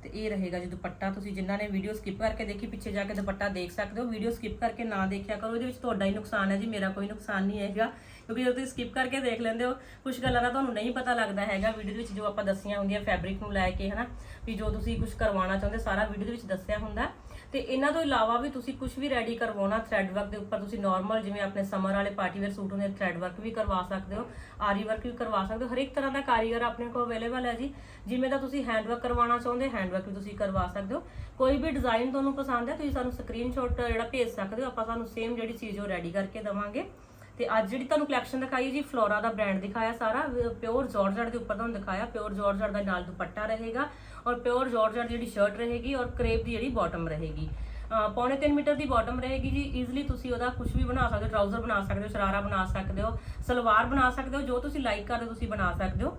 ਤੇ ਇਹ ਰਹੇਗਾ ਜੀ ਦੁਪੱਟਾ। ਤੁਸੀਂ ਜਿਨ੍ਹਾਂ ਨੇ ਵੀਡੀਓ ਸਕਿਪ ਕਰਕੇ ਦੇਖੀ, ਪਿੱਛੇ ਜਾ ਕੇ ਦੁਪੱਟਾ ਦੇਖ ਸਕਦੇ ਹੋ। ਵੀਡੀਓ ਸਕਿਪ ਕਰਕੇ ਨਾ ਦੇਖਿਆ ਕਰੋ, ਇਹਦੇ ਵਿੱਚ ਤੁਹਾਡਾ ਹੀ ਨੁਕਸਾਨ ਹੈ ਜੀ, ਮੇਰਾ ਕੋਈ ਨੁਕਸਾਨ ਨਹੀਂ ਹੈਗਾ। ਕਿਉਂਕਿ ਜਦੋਂ ਤੁਸੀਂ ਸਕਿਪ ਕਰਕੇ ਦੇਖ ਲੈਂਦੇ ਹੋ ਕੁਝ ਗੱਲਾਂ ਦਾ ਤੁਹਾਨੂੰ ਨਹੀਂ ਪਤਾ ਲੱਗਦਾ ਹੈਗਾ ਵੀਡੀਓ ਦੇ ਵਿੱਚ ਜੋ ਆਪਾਂ ਦੱਸੀਆਂ ਹੁੰਦੀਆਂ ਫੈਬਰਿਕ ਨੂੰ ਲੈ ਕੇ, ਹਨਾ? ਵੀ ਜੋ ਤੁਸੀਂ ਕੁਝ ਕਰਵਾਉਣਾ ਚਾਹੁੰਦੇ, ਸਾਰਾ ਵੀਡੀਓ ਦੇ ਵਿੱਚ ਦੱਸਿਆ ਹੁੰਦਾ। ਤੇ ਇਹਨਾਂ ਤੋਂ ਇਲਾਵਾ ਵੀ ਤੁਸੀਂ ਕੁਝ ਵੀ ਰੈਡੀ ਕਰਵਾਉਣਾ ਥ੍ਰੈਡ ਵਰਕ ਦੇ ਉੱਪਰ, ਤੁਸੀਂ ਨਾਰਮਲ ਜਿਵੇਂ ਆਪਣੇ ਸਮਰ ਵਾਲੇ ਪਾਰਟੀ ਵੇਅਰ ਸੂਟ ਹੁੰਦੇ ਥ੍ਰੈਡ ਵਰਕ ਵੀ ਕਰਵਾ ਸਕਦੇ ਹੋ, ਆਰੀ ਵਰਕ ਵੀ ਕਰਵਾ ਸਕਦੇ ਹੋ ਹਰ ਇੱਕ ਤਰ੍ਹਾਂ ਦਾ ਕਾਰੀਗਰ ਆਪਣੇ ਕੋਲ ਅਵੇਲੇਬਲ ਹੈ ਜੀ। ਜਿਵੇਂ ਦਾ ਤੁਸੀਂ ਹੈਂਡ ਵਰਕ ਕਰਵਾਉਣਾ ਚਾਹੁੰਦੇ ਹੈਂਡ ਵਰਕ ਵੀ ਤੁਸੀਂ ਕਰਵਾ ਸਕਦੇ ਹੋ। ਕੋਈ ਵੀ ਡਿਜ਼ਾਈਨ ਤੁਹਾਨੂੰ ਪਸੰਦ ਹੈ, ਤੁਸੀਂ ਸਾਨੂੰ ਸਕਰੀਨਸ਼ਾਟ ਜਿਹੜਾ ਭੇਜ ਸਕਦੇ ਹੋ, ਆਪਾਂ ਤੁਹਾਨੂੰ ਸੇਮ ਜਿਹੜੀ ਚੀਜ਼ ਉਹ ਰੈਡੀ ਕਰਕੇ ਦਵਾਂਗੇ। ਤੇ ਅੱਜ ਜਿਹੜੀ ਤੁਹਾਨੂੰ ਕਲੈਕਸ਼ਨ ਦਿਖਾਈ ਹੈ ਜੀ ਫਲੋਰਾ ਦਾ ਬ੍ਰਾਂਡ ਦਿਖਾਇਆ ਸਾਰਾ ਪਿਓਰ ਜਾਰਜਟ ਦੇ ਉੱਪਰ ਤੁਹਾਨੂੰ ਦਿਖਾਇਆ ਪਿਓਰ ਜਾਰਜਟ ਦਾ ਨਾਲ ਦੁਪੱਟਾ ਰਹੇਗਾ। ਔਰ ਪਿਓਰ ਜਾਰਜਟ ਦੀ ਜਿਹੜੀ ਸ਼ਰਟ ਰਹੇਗੀ ਔਰ ਕਰੇਪ ਦੀ ਜਿਹੜੀ ਬਾਟਮ ਰਹੇਗੀ। ਪੌਣੇ 3 ਮੀਟਰ ਦੀ ਬਾਟਮ ਰਹੇਗੀ ਜੀ। ਈਜ਼ੀਲੀ ਤੁਸੀਂ ਉਹਦਾ ਕੁਝ ਵੀ ਬਣਾ ਸਕਦੇ ਹੋ। ਟਰਾਊਜ਼ਰ ਬਣਾ ਸਕਦੇ ਹੋ, ਸ਼ਰਾਰਾ ਬਣਾ ਸਕਦੇ ਹੋ, ਸਲਵਾਰ ਬਣਾ ਸਕਦੇ ਹੋ, ਜੋ ਤੁਸੀਂ ਲਾਈਕ ਕਰਦੇ ਹੋ ਤੁਸੀਂ ਬਣਾ ਸਕਦੇ ਹੋ।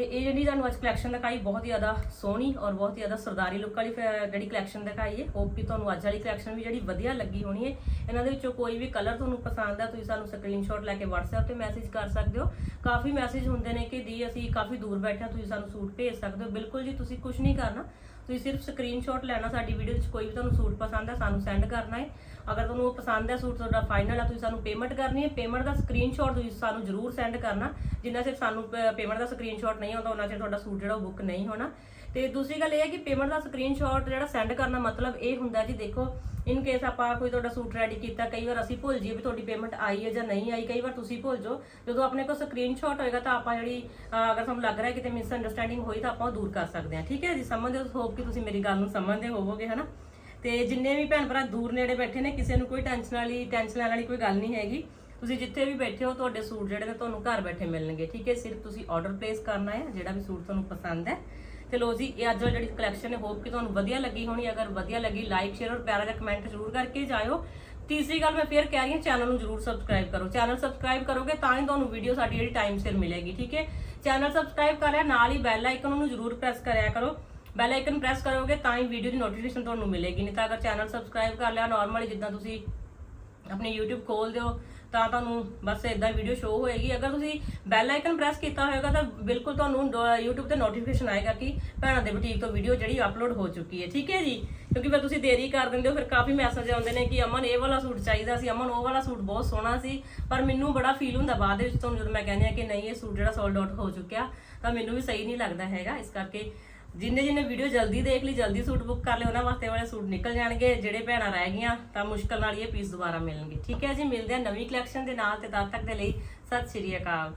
ਤੇ ਇਹ ਜਿਹੜੀ ਤੁਹਾਨੂੰ ਅੱਜ ਕਲੈਕਸ਼ਨ ਦਿਖਾਈ, ਬਹੁਤ ਜ਼ਿਆਦਾ ਸੋਹਣੀ ਔਰ ਬਹੁਤ ਹੀ ਜ਼ਿਆਦਾ ਸਰਦਾਰੀ ਲੁੱਕ ਵਾਲੀ ਜਿਹੜੀ ਕਲੈਕਸ਼ਨ ਦਿਖਾਈ ਹੈ। ਹੋਪ ਕਿ ਤੁਹਾਨੂੰ ਅੱਜ ਵਾਲੀ ਕਲੈਕਸ਼ਨ ਵੀ ਜਿਹੜੀ ਵਧੀਆ ਲੱਗੀ ਹੋਣੀ ਹੈ। ਇਹਨਾਂ ਦੇ ਵਿੱਚੋਂ ਕੋਈ ਵੀ ਕਲਰ ਤੁਹਾਨੂੰ ਪਸੰਦ ਆ ਤੁਸੀਂ ਸਾਨੂੰ ਸਕਰੀਨਸ਼ਾਟ ਲੈ ਕੇ WhatsApp ਤੇ ਮੈਸੇਜ ਕਰ ਸਕਦੇ ਹੋ। ਕਾਫੀ ਮੈਸੇਜ ਹੁੰਦੇ ਨੇ ਕਿ ਦੀ ਅਸੀਂ ਕਾਫੀ ਦੂਰ ਬੈਠੇ ਹਾਂ, ਤੁਸੀਂ ਸਾਨੂੰ ਸੂਟ ਭੇਜ ਸਕਦੇ ਹੋ। ਬਿਲਕੁਲ ਜੀ, ਤੁਸੀਂ ਕੁਝ ਨਹੀਂ ਕਰਨਾ। ਤੁਸੀਂ ਸਿਰਫ ਸਕਰੀਨਸ਼ਾਟ ਲੈਣਾ, ਸਾਡੀ ਵੀਡੀਓ ਵਿੱਚ ਕੋਈ ਵੀ ਤੁਹਾਨੂੰ ਸੂਟ ਪਸੰਦ ਹੈ, ਸਾਨੂੰ ਸੈਂਡ ਕਰਨਾ ਹੈ। ਅਗਰ ਤੁਹਾਨੂੰ ਉਹ ਪਸੰਦ ਹੈ ਸੂਟ ਤੁਹਾਡਾ ਫਾਈਨਲ ਆ ਤੁਸੀਂ ਸਾਨੂੰ ਪੇਮੈਂਟ ਕਰਨੀ ਹੈ। ਪੇਮੈਂਟ ਦਾ ਸਕਰੀਨਸ਼ਾਟ ਤੁਸੀਂ ਸਾਨੂੰ ਜ਼ਰੂਰ ਸੈਂਡ ਕਰਨਾ। ਜਿੰਨਾ ਚਿਰ ਸਾਨੂੰ ਪੇਮੈਂਟ ਦਾ ਸਕਰੀਨਸ਼ਾਟ ਨਹੀਂ ਆਉਂਦਾ ਉਹਨਾਂ ਚਿਰ ਤੁਹਾਡਾ ਸੂਟ ਜਿਹੜਾ ਉਹ ਬੁੱਕ ਨਹੀਂ ਹੋਣਾ। ਤੇ ਦੂਸਰੀ ਗੱਲ ਇਹ ਹੈ ਕਿ ਪੇਮੈਂਟ ਦਾ ਸਕਰੀਨਸ਼ਾਟ ਜਿਹੜਾ ਸੈਂਡ ਕਰਨਾ ਮਤਲਬ ਇਹ ਹੁੰਦਾ ਜੀ, ਦੇਖੋ ਇਨ ਕੇਸ ਆਪਾਂ ਕੋਈ ਤੁਹਾਡਾ ਸੂਟ ਰੈਡੀ ਕੀਤਾ, ਕਈ ਵਾਰ ਅਸੀਂ ਭੁੱਲ ਜਾਈਏ ਵੀ ਤੁਹਾਡੀ ਪੇਮੈਂਟ ਆਈ ਹੈ ਜਾਂ ਨਹੀਂ ਆਈ, ਕਈ ਵਾਰ ਤੁਸੀਂ ਭੁੱਲ ਜਾਓ। ਜਦੋਂ ਆਪਣੇ ਕੋਲ ਸਕਰੀਨਸ਼ਾਟ ਹੋਏਗਾ ਤਾਂ ਆਪਾਂ ਜਿਹੜੀ ਅਗਰ ਤੁਹਾਨੂੰ ਲੱਗ ਰਿਹਾ ਕਿਤੇ ਮਿਸ ਅੰਡਰਸਟੈਂਡਿੰਗ ਹੋਈ ਤਾਂ ਆਪਾਂ ਉਹ ਦੂਰ ਕਰ ਸਕਦੇ ਹਾਂ। ਠੀਕ ਹੈ ਜੀ? ਸਮਝਦੇ ਹੋ ਹੋਪ ਕਿ ਤੁਸੀਂ ਮੇਰੀ ਗੱਲ ਨੂੰ ਸਮਝਦੇ ਹੋਵੋਗੇ, ਹਨਾ? ਤੇ ਜਿੰਨੇ ਵੀ ਭੈਣ ਭਰਾ ਦੂਰ ਨੇੜੇ ਬੈਠੇ ਨੇ, ਕਿਸੇ ਨੂੰ ਕੋਈ ਟੈਨਸ਼ਨ ਵਾਲੀ ਟੈਨਸ਼ਨ ਲੈਣ ਵਾਲੀ ਕੋਈ ਗੱਲ ਨਹੀਂ ਹੈਗੀ। ਤੁਸੀਂ ਜਿੱਥੇ ਵੀ ਬੈਠੇ ਹੋ, ਤੁਹਾਡੇ ਸੂਟ ਜਿਹੜੇ ਨੇ ਤੁਹਾਨੂੰ ਘਰ ਬੈਠੇ ਮਿਲਣਗੇ। ਠੀਕ ਹੈ? ਸਿਰਫ ਤੁਸੀਂ ਆਰਡਰ ਪਲੇਸ ਕਰਨਾ ਹੈ, ਜਿਹੜਾ ਵੀ ਸੂਟ ਤੁਹਾਨੂੰ ਪਸੰਦ ਹੈ। ਤੇ ਲੋ ਜੀ, ਇਹ ਅੱਜ ਵਾਲੀ ਜਿਹੜੀ ਕਲੈਕਸ਼ਨ ਹੈ ਹੋਪ ਕਿ ਤੁਹਾਨੂੰ ਵਧੀਆ ਲੱਗੀ ਹੋਣੀ। ਅਗਰ ਵਧੀਆ ਲੱਗੀ ਲਾਈਕ ਸ਼ੇਅਰ ਔਰ ਪਿਆਰਾ ਜਿਹਾ ਕਮੈਂਟ ਜ਼ਰੂਰ ਕਰਕੇ ਜਾਇਓ। ਤੀਸਰੀ ਗੱਲ ਮੈਂ ਫੇਰ ਕਹਿ ਰਹੀ ਹਾਂ ਚੈਨਲ ਨੂੰ ਜ਼ਰੂਰ ਸਬਸਕ੍ਰਾਈਬ ਕਰੋ। ਚੈਨਲ ਸਬਸਕ੍ਰਾਈਬ ਕਰੋਗੇ ਤਾਂ ਹੀ ਤੁਹਾਨੂੰ ਵੀਡੀਓ ਸਾਡੀ ਜਿਹੜੀ ਟਾਈਮ ਸਿਰ ਮਿਲੇਗੀ, ਠੀਕ ਹੈ? ਚੈਨਲ ਸਬਸਕ੍ਰਾਈਬ ਕਰ ਲਿਆ, ਨਾਲ ਹੀ ਬੈਲ ਆਈਕਨ ਨੂੰ ਜ਼ਰੂਰ ਪ੍ਰੈਸ ਕਰਿਆ ਕਰੋ। ਬੈਲ ਆਈਕਨ ਪ੍ਰੈਸ ਕਰੋਗੇ ਤਾਂ ਹੀ ਵੀਡੀਓ ਦੀ ਨੋਟੀਫਿਕੇਸ਼ਨ ਤੁਹਾਨੂੰ ਮਿਲੇਗੀ। ਨਹੀਂ ਤਾਂ ਅਗਰ ਚੈਨਲ ਸਬਸਕ੍ਰਾਈਬ ਕਰ ਲਿਆ ਨਾਰਮਲੀ ਜਿੱਦਾਂ ਤੁਸੀਂ ਆਪਣੇ YouTube ਖੋਲ ਦਿਓ ਤਾਂ ਤੁਹਾਨੂੰ ਬਸ ਇਦਾਂ ਵੀਡੀਓ ਸ਼ੋ ਹੋਏਗੀ। ਅਗਰ ਤੁਸੀਂ ਬੈਲ ਆਈਕਨ ਪ੍ਰੈਸ ਕੀਤਾ ਹੋਏਗਾ ਤਾਂ ਬਿਲਕੁਲ ਤੁਹਾਨੂੰ ਡ- YouTube ਤੇ ਨੋਟੀਫਿਕੇਸ਼ਨ ਆਏਗਾ ਕਿ ਭੈਣਾਂ ਦੇ ਬੁਟੀਕ ਤੋਂ ਵੀਡੀਓ ਜਿਹੜੀ ਅਪਲੋਡ ਹੋ ਚੁੱਕੀ ਹੈ। ਠੀਕ ਹੈ ਜੀ? ਕਿਉਂਕਿ ਫਿਰ ਤੁਸੀਂ ਦੇਰੀ ਕਰ ਦਿੰਦੇ ਹੋ, ਫਿਰ ਕਾਫੀ ਮੈਸੇਜ ਆਉਂਦੇ ਨੇ ਕਿ ਅਮਨ, ਇਹ ਵਾਲਾ ਸੂਟ ਚਾਹੀਦਾ ਸੀ। ਅਮਨ, ਉਹ ਵਾਲਾ ਸੂਟ ਬਹੁਤ ਸੋਹਣਾ ਸੀ। ਪਰ ਮੈਨੂੰ ਬੜਾ ਫੀਲ ਹੁੰਦਾ ਬਾਅਦ ਦੇ ਵਿੱਚ, ਤੁਹਾਨੂੰ ਜਦੋਂ ਮੈਂ ਕਹਿੰਦੀ ਆ ਕਿ ਨਹੀਂ, ਇਹ ਸੂਟ ਜਿਹੜਾ ਸੋਲਡ ਆਊਟ ਹੋ ਚੁੱਕਿਆ, ਤਾਂ ਮੈਨੂੰ ਵੀ ਸਹੀ ਨਹੀਂ ਲੱਗਦਾ ਹੈਗਾ। ਇਸ ਕਰਕੇ ਜਿੰਨੇ ਜਿੰਨੇ ਵੀਡੀਓ ਜਲਦੀ ਦੇਖ ਲਈ, ਜਲਦੀ ਸੂਟ ਬੁੱਕ ਕਰ ਲਿਓ ਉਹਨਾਂ ਵਾਸਤੇ ਵਾਲੇ ਸੂਟ ਨਿਕਲ ਜਾਣਗੇ, ਜਿਹੜੇ ਭੈਣਾਂ ਰਹਿ ਗਈਆਂ, ਤਾਂ ਮੁਸ਼ਕਲ ਨਾਲ ਹੀ ਇਹ ਪੀਸ ਦੁਬਾਰਾ ਮਿਲਣਗੇ। ਠੀਕ ਹੈ ਜੀ, ਮਿਲਦੇ ਆ ਨਵੀਂ ਕਲੈਕਸ਼ਨ ਦੇ ਨਾਲ ਤੇ ਤਦ ਤੱਕ ਦੇ ਲਈ ਸਤਿ ਸ਼੍ਰੀ ਅਕਾਲ।